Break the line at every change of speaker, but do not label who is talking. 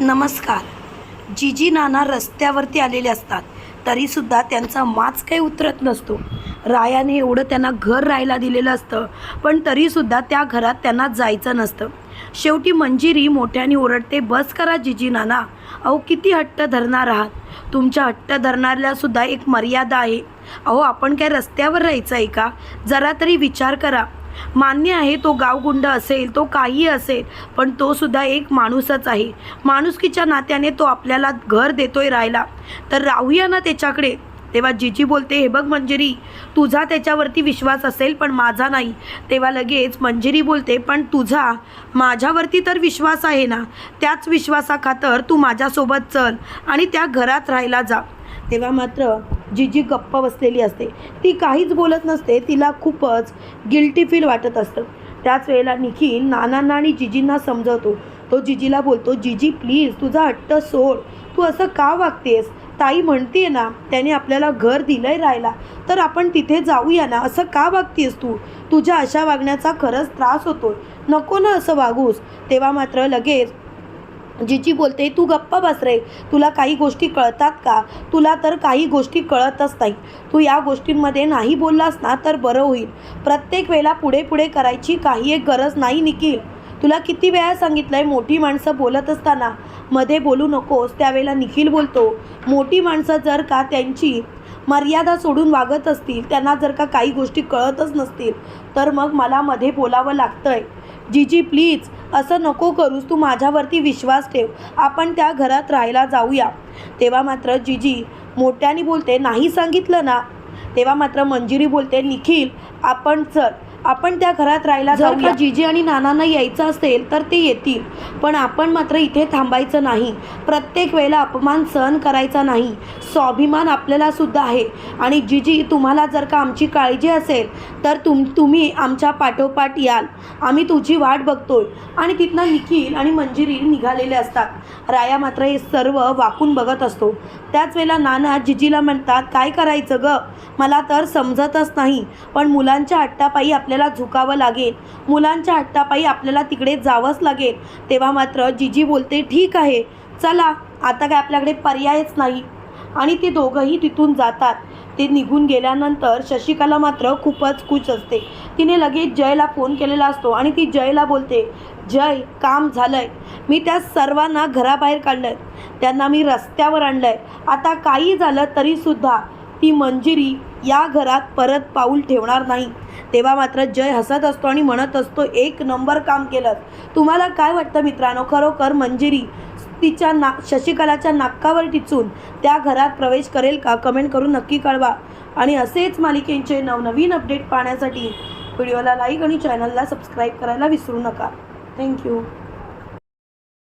नमस्कार. जिजी नाना रस्त्यावरती आलेले असतात. तरीसुद्धा त्यांचा माच काही उतरत नसतो. रायाने एवढं त्यांना घर राहायला दिलेलं असतं पण तरीसुद्धा त्या घरात त्यांना जायचं नसतं. शेवटी मंजिरी मोठ्याने ओरडते बस करा जिजी नाना. अहो किती हट्ट धरणार आहात? तुमच्या हट्ट धरणाऱ्यालासुद्धा एक मर्यादा आहे. अहो आपण काय रस्त्यावर राहायचं आहे का? जरा तरी विचार करा. मान्य आहे तो गावगुंड असेल तो काही असेल पण तो सुद्धा एक माणूसच आहे. माणुसकीच्या नात्याने तो आपल्याला घर देतोय राहायला. तर राहूया ना त्याच्याकडे. तेव्हा जीजी बोलते हे बघ मंजिरी तुझा त्याच्यावरती विश्वास असेल पण माझा नाही. तेव्हा लगेच मंजिरी बोलते पण तुझा माझ्यावरती तर विश्वास आहे ना. त्याच विश्वासाखातर तू माझ्यासोबत चल आणि त्या घरात राहायला जा. तेव्हा मात्र जी जी गप्प बसलेली असते ती काहीच बोलत नसते तिला खूपच गिल्टी फील वाटत असतं. त्याच वेळेला निखिल नानांना आणि जिजींना समजवतो. तो जिजीला बोलतो जिजी प्लीज तुझा हट्ट सोड. तू असं का वागतेस? ताई म्हणते ना त्याने आपल्याला घर दिलंय राहायला. तर आपण तिथे जाऊया ना असं का वागतेस तू? तुझ्या अशा वागण्याचा खरंच त्रास होतोय. नको ना असं वागूस. तेव्हा मात्र लगेच जिची बोलते तू गप्पा बस रे. तुला काही गोष्टी कळतात का? तुला तर काही गोष्टी कळतच नाही. तू या गोष्टींमध्ये नाही बोललास ना तर बरं होईल. प्रत्येक वेळेला पुढे पुढे करायची काही एक गरज नाही निखिल. तुला किती वेळा सांगितलं आहे मोठी माणसं बोलत असताना. मध्ये बोलू नकोस त्यावेळेला निखिल बोलतो मोठी माणसं जर का त्यांची मर्यादा सोडून वागत असतील त्यांना जर का काही गोष्टी कळतच नसतील तर मग मला मध्ये बोलावं लागतंय. जी प्लीज असं नको करूस तू माझ्यावरती विश्वास ठेव. आपण त्या घरात राहायला जाऊया. तेव्हा मात्र जिजी मोठ्याने बोलते नाही सांगितलं ना? तेव्हा मात्र मंजिरी बोलते निखिल आपण चल. आपण त्या घरात राहायला
जर का
जीजी आणि नानांना यायचं असेल तर ते येतील. पण आपण मात्र इथे थांबायचं नाही. प्रत्येक वेळेला अपमान सहन करायचा नाही. स्वाभिमान आपल्याला सुद्धा आहे. आणि जीजी तुम्हाला जर का आमची काळजी असेल तर तुम तुम्ही आमच्या पाठोपाठ याल. आम्ही तुझी वाट बघतोय. आणि तिथनं निखिल आणि मंजिरी निघालेले असतात. राया मात्र हे सर्व वाकून बघत असतो. त्याच वेळेला नाना जिजीला म्हणतात काय करायचं ग? मला तर समजतच नाही. पण मुलांच्या हट्टापायी आपल्याला झुकावं लागेल. मुलांच्या हट्टापायी आपल्याला तिकडे जावंच लागेल. तेव्हा मात्र जिजी बोलते ठीक आहे. चला. आता काय आपल्याकडे पर्यायच नाही. आणि ते दोघंही तिथून जातात. ते निघून गेल्यानंतर शशिकला मात्र खूपच खुश असते. तिने लगेच जयला फोन केलेला असतो आणि ती जयला बोलते जय काम झालंय. मी त्या सर्वांना घराबाहेर काढलंय. त्यांना मी रस्त्यावर आणलंय. आता काही झालं तरीसुद्धा ती मंजिरी या घरात परत पाऊल ठेवणार नाही. तेव्हा मात्र जय हसत असतो आणि म्हणत असतो एक नंबर काम केलं तुम्हाला काय वाटतं मित्रांनो? खरोखर मंजिरी तिच्या ना शशिकलाच्या नाकावर टिचून त्या घरात प्रवेश करेल का? कमेंट करून नक्की कळवा. आणि असेच मालिकेंचे नवनवीन अपडेट पाहण्यासाठी व्हिडिओला लाईक आणि चॅनलला सबस्क्राईब करायला विसरू नका. थँक्यू